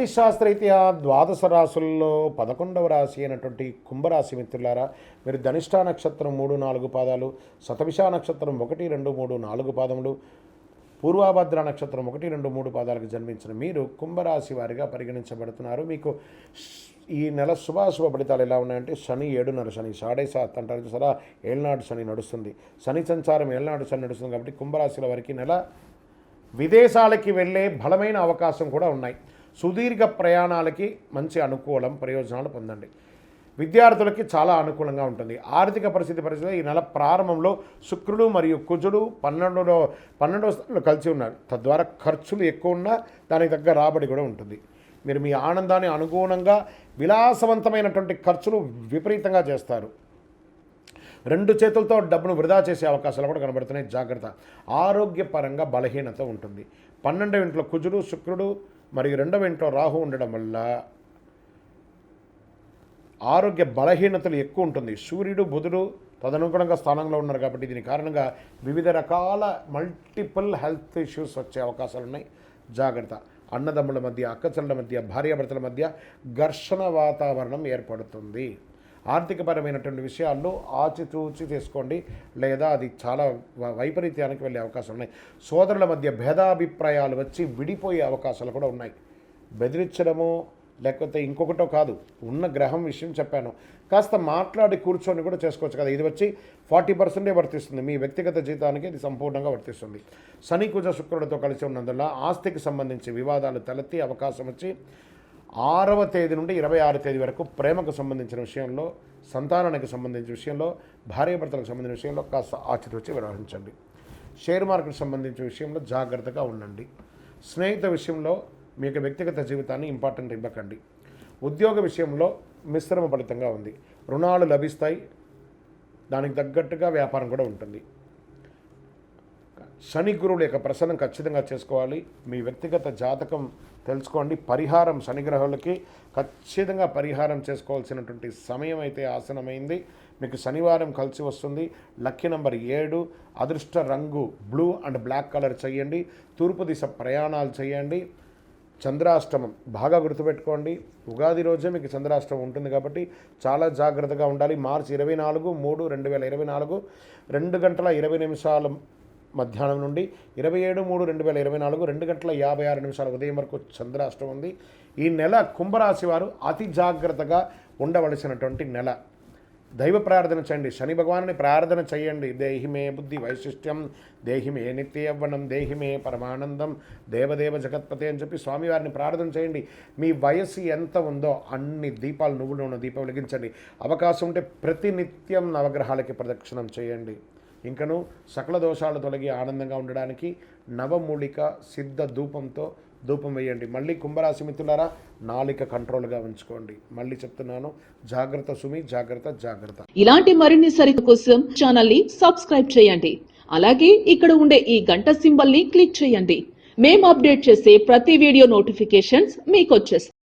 జ్యోతిష్ శాస్త్రరీత్యా ద్వాదశ రాశుల్లో పదకొండవ రాశి అయినటువంటి కుంభరాశి మిత్రులారా మీరు ధనిష్టా నక్షత్రం మూడు నాలుగు పాదాలు శతభిషా నక్షత్రం ఒకటి రెండు మూడు నాలుగు పాదములు పూర్వాభద్ర నక్షత్రం ఒకటి రెండు మూడు పాదాలకు జన్మించిన మీరు కుంభరాశి వారిగా పరిగణించబడుతున్నారు. మీకు ఈ నెల శుభాశుభ ఫలితాలు ఎలా ఉన్నాయంటే శని ఏడున్నర శని సాడే సాత్ అంటారు చూసారా ఏళ్ళనాడు శని నడుస్తుంది. శని సంచారం ఏళ్ళనాడు శని నడుస్తుంది కాబట్టి కుంభరాశుల వారికి నెల విదేశాలకి వెళ్ళే బలమైన అవకాశం కూడా ఉన్నాయి. సుదీర్ఘ ప్రయాణాలకి మంచి అనుకూలం ప్రయోజనాలు పొందండి. విద్యార్థులకి చాలా అనుకూలంగా ఉంటుంది. ఆర్థిక పరిస్థితి పరిస్థితి ఈ నెల ప్రారంభంలో శుక్రుడు మరియు కుజుడు పన్నెండులో పన్నెండో స్థానంలో కలిసి ఉన్నారు. తద్వారా ఖర్చులు ఎక్కువ ఉన్నా దానికి తగ్గ రాబడి కూడా ఉంటుంది. మీరు మీ ఆనందాన్ని అనుగుణంగా విలాసవంతమైనటువంటి ఖర్చులు విపరీతంగా చేస్తారు. రెండు చేతులతో డబ్బును వృధా చేసే అవకాశాలు కూడా కనబడుతున్నాయి. జాగ్రత్త. ఆరోగ్యపరంగా బలహీనత ఉంటుంది. పన్నెండవ ఇంట్లో కుజుడు శుక్రుడు మరియు రెండవ ఇంట్లో రాహు ఉండడం వల్ల ఆరోగ్య బలహీనతలు ఎక్కువ ఉంటుంది. సూర్యుడు బుధుడు తదనుగుణంగా స్థానంలో ఉన్నారు కాబట్టి దీని కారణంగా వివిధ రకాల మల్టిపుల్ హెల్త్ ఇష్యూస్ వచ్చే అవకాశాలు ఉన్నాయి. జాగ్రత్త. అన్నదమ్ముల మధ్య అక్కచెల్లెల మధ్య భార్యాభర్తల మధ్య ఘర్షణ వాతావరణం ఏర్పడుతుంది. ఆర్థికపరమైనటువంటి విషయాల్లో ఆచితూచి తీసుకోండి. లేదా అది చాలా వ- వైపరీత్యానికి వెళ్ళే అవకాశం ఉన్నాయి. సోదరుల మధ్య భేదాభిప్రాయాలు వచ్చి విడిపోయే అవకాశాలు కూడా ఉన్నాయి. బెదిరించడము లేకపోతే ఇంకొకటో కాదు ఉన్న గ్రహం విషయం చెప్పాను. కాస్త మాట్లాడి కూర్చొని కూడా చేసుకోవచ్చు కదా. ఇది వచ్చి ఫార్టీ పర్సెంటే వర్తిస్తుంది. మీ వ్యక్తిగత జీవితానికి ఇది సంపూర్ణంగా వర్తిస్తుంది. శని కుజ శుక్రుడితో కలిసి ఉన్నందువల్ల ఆస్తికి సంబంధించి వివాదాలు తలెత్తి అవకాశం వచ్చి ఆరవ తేదీ నుండి ఇరవై ఆరు తేదీ వరకు ప్రేమకు సంబంధించిన విషయంలో సంతానానికి సంబంధించిన విషయంలో భార్యాభర్తలకు సంబంధించిన విషయంలో కాస్త ఆచితూచి వ్యవహరించండి. షేర్ మార్కెట్ సంబంధించిన విషయంలో జాగ్రత్తగా ఉండండి. స్నేహిత విషయంలో మీ యొక్క వ్యక్తిగత జీవితాన్ని ఇంపార్టెంట్ ఇవ్వకండి. ఉద్యోగ విషయంలో మిశ్రమ ఫలితంగా ఉంది. రుణాలు లభిస్తాయి. దానికి తగ్గట్టుగా వ్యాపారం కూడా ఉంటుంది. శని గురువుల యొక్క ప్రసన్నం ఖచ్చితంగా చేసుకోవాలి. మీ వ్యక్తిగత జాతకం తెలుసుకోండి. పరిహారం శనిగ్రహాలకి ఖచ్చితంగా పరిహారం చేసుకోవాల్సినటువంటి సమయం అయితే ఆసనమైంది. మీకు శనివారం కలిసి వస్తుంది. లక్కీ నంబర్ ఏడు అదృష్ట రంగు బ్లూ అండ్ బ్లాక్ కలర్ చేయండి. తూర్పు దిశ ప్రయాణాలు చేయండి. చంద్రాష్టమం బాగా గుర్తుపెట్టుకోండి. ఉగాది రోజే మీకు చంద్రాష్టమం ఉంటుంది కాబట్టి చాలా జాగ్రత్తగా ఉండాలి. మార్చి ఇరవై నాలుగు మూడు రెండు వేల ఇరవై నాలుగు రెండు గంటల ఇరవై నిమిషాలు మధ్యాహ్నం నుండి ఇరవై ఏడు మూడు రెండు వేల ఇరవై నాలుగు రెండు గంటల యాభై ఆరు నిమిషాల ఉదయం వరకు చంద్రాష్టం ఉంది. ఈ నెల కుంభరాశి వారు అతి జాగ్రత్తగా ఉండవలసినటువంటి నెల. దైవ ప్రార్థన చేయండి. శని భగవాన్ని ప్రార్థన చేయండి. దేహిమే బుద్ధి వైశిష్ట్యం దేహిమే నిత్యవ్వనం దేహిమే పరమానందం దేవదేవ జగత్పతి అని చెప్పి స్వామివారిని ప్రార్థన చేయండి. మీ వయసు ఎంత ఉందో అన్ని దీపాలు నువ్వులు ఉన్న దీపం వెలిగించండి. అవకాశం ఉంటే ప్రతి నిత్యం నవగ్రహాలకి ప్రదక్షిణం చేయండి. ఇంకను సకల దోషాలు తొలగి ఆనందంగా ఉండడానికి నవమూలిక సిద్ధ ధూపంతో ధూపం వేయండి. మళ్ళీ కుంభరాశి మిత్రులారా నాలిక కంట్రోల్గా ఉంచుకోండి. మళ్ళీ చెప్తున్నాను జాగ్రత్త సుమి జాగ్రత్త జాగ్రత్త. ఇలాంటి మరిన్ని సరికు కోసం ఛానల్ని సబ్స్క్రైబ్ చేయండి. అలాగే ఇక్కడ ఉండే ఈ గంట సింబల్ని క్లిక్ చేయండి. మేము అప్డేట్ చేసే ప్రతి వీడియో నోటిఫికేషన్స్ మీకు వచ్చేస్తాయి